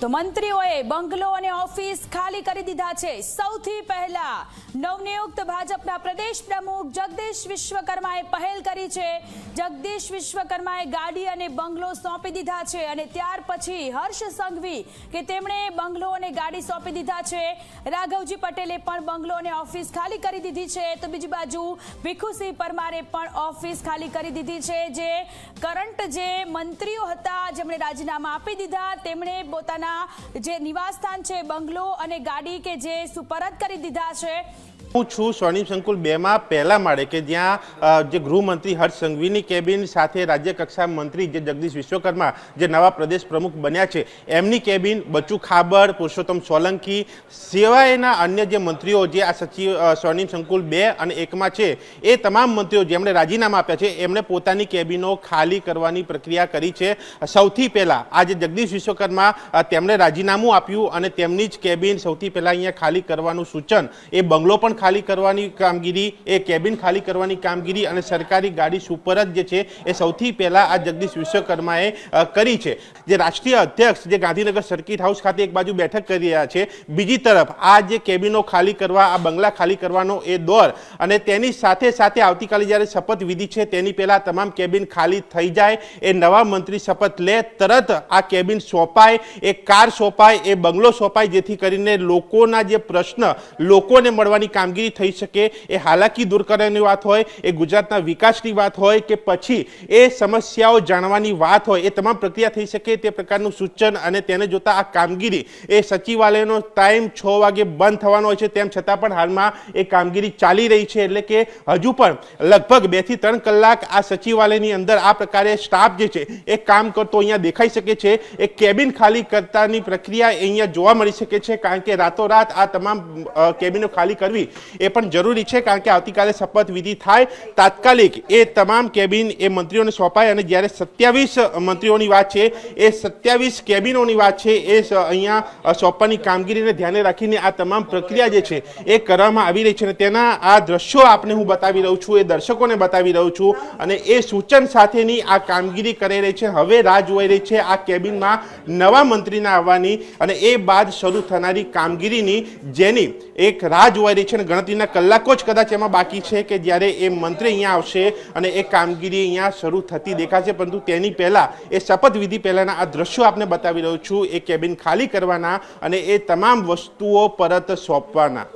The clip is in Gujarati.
તો મંત્રીઓએ બંગલો અને ઓફિસ ખાલી કરી દીધા છે. સૌથી પહેલા નવનિયુક્ત ભાજપના પ્રદેશ પ્રમુખ જગદીશ વિશ્વકર્માએ પહેલ કરી છે. જગદીશ વિશ્વકર્માએ ગાડી અને બંગલો સોંપી દીધા છે અને ત્યાર પછી હર્ષ સંઘવી કે તેમણે બંગલો અને ગાડી સોંપી દીધા છે. રાઘવજી પટેલે પણ બંગલો અને ઓફિસ ખાલી કરી દીધી છે. તો બીજી બાજુ ભીખુસિંહ પરમારે પણ ઓફિસ ખાલી કરી દીધી છે. જે કરંટ જે મંત્રીઓ હતા, જેમણે રાજીનામા આપી દીધા, તેમણે પોતાના જે નિવાસસ્થાન છે, બંગલો અને ગાડી કે જે સુપરત કરી દીધા છે હું છું સ્વર્ણિમ સંકુલ બેમાં પહેલા માળે કે જ્યાં જે ગૃહમંત્રી હર્ષ સંઘવીની કેબિન સાથે રાજ્ય કક્ષા મંત્રી જે જગદીશ વિશ્વકર્મા, જે નવા પ્રદેશ પ્રમુખ બન્યા છે, એમની કેબિન બચુ ખાબડ પુરુષોત્તમ સોલંકી સિવાયના અન્ય જે મંત્રીઓ જે આ સચિવ સ્વર્ણિમ સંકુલ બે અને એકમાં છે, એ તમામ મંત્રીઓ જેમણે રાજીનામા આપ્યા છે, એમણે પોતાની કેબિનો ખાલી કરવાની પ્રક્રિયા કરી છે. સૌથી પહેલાં આજે જગદીશ વિશ્વકર્મા તેમણે રાજીનામું આપ્યું અને તેમની જ કેબિન સૌથી પહેલાં અહીંયા ખાલી કરવાનું સૂચન, એ બંગલો પણ ખાલી કરવાની કામગીરી, એ કેબિન ખાલી કરવાની કામગીરી અને સરકારી ગાડી સુપરત જે છે, એ સૌથી પહેલાં આ જગદીશ વિશ્વકર્માએ કરી છે. જે રાષ્ટ્રીય અધ્યક્ષ જે ગાંધીનગર સર્કિટ હાઉસ ખાતે એક બાજુ બેઠક કરી રહ્યા છે. બીજી તરફ, આ જે કેબિનો ખાલી કરવા, આ બંગલા ખાલી કરવાનો એ દોર અને તેની સાથે સાથે આવતીકાલે જ્યારે શપથ વિધિ છે, તેની પહેલાં તમામ કેબિન ખાલી થઈ જાય. એ નવા મંત્રી શપથ લે, તરત આ કેબિન સોંપાય, એ કાર સોંપાય, એ બંગલો સોંપાય, જેથી કરીને લોકોના જે પ્રશ્ન લોકોને મળવાની કામગીરી થઈ શકે, એ હાલાકી દૂર કરવાની વાત હોય, એ ગુજરાતના વિકાસની વાત હોય કે પછી એ સમસ્યાઓ જાણવાની વાત હોય, એ તમામ પ્રક્રિયા થઈ શકે તે પ્રકારનું સૂચન અને તેને જોતા આ કામગીરી એ સચિવાલયનો ટાઈમ છ વાગે બંધ થવાનો હોય છે, તેમ છતાં પણ હાલમાં એ કામગીરી ચાલી રહી છે, એટલે કે હજુ પણ લગભગ બેથી ત્રણ કલાક આ સચિવાલયની અંદર આ પ્રકારે સ્ટાફ જે છે, એ કામ કરતો અહીંયા દેખાઈ શકે છે, એ કેબિન ખાલી કરતાની પ્રક્રિયા અહીંયા જોવા મળી શકે છે, કારણ કે રાતોરાત આ તમામ કેબિનો ખાલી કરવી એ પણ જરૂરી છે કારણ કે આવતીકાલે શપથ વિધિ થાય. તાત્કાલિક એ તમામ કેબિન એ મંત્રીઓને સોંપાય અને જ્યારે સત્યાવીસ મંત્રીઓની વાત છે, એ સત્યાવીસ કેબિનોની વાત છે, એ અહીંયા સોંપવાની કામગીરીને ધ્યાને રાખીને આ તમામ પ્રક્રિયા જે છે, એ કરવામાં આવી રહી છે અને તેના આ દ્રશ્યો આપને હું બતાવી રહ્યો છું, એ દર્શકોને બતાવી રહ્યો છું અને એ સૂચન સાથેની આ કામગીરી કરી રહી છે. હવે રાહ જોઈ રહી છે આ કેબિનમાં નવા મંત્રીના આવવાની અને એ બાદ શરૂ થનારી કામગીરીની જેની એક રાહ જોવાઈ રહી છે અને ગણતરીના કલાકો જ કદાચ એમાં બાકી છે કે જ્યારે એ મંત્રી અહીંયા આવશે અને એ કામગીરી અહીંયા શરૂ થતી દેખાશે, પરંતુ તેની પહેલાં, એ શપથવિધિ પહેલાંના આ દ્રશ્યો આપને બતાવી રહ્યો છું. એ કેબિન ખાલી કરવાના અને એ તમામ વસ્તુઓ પરત સોંપવાના.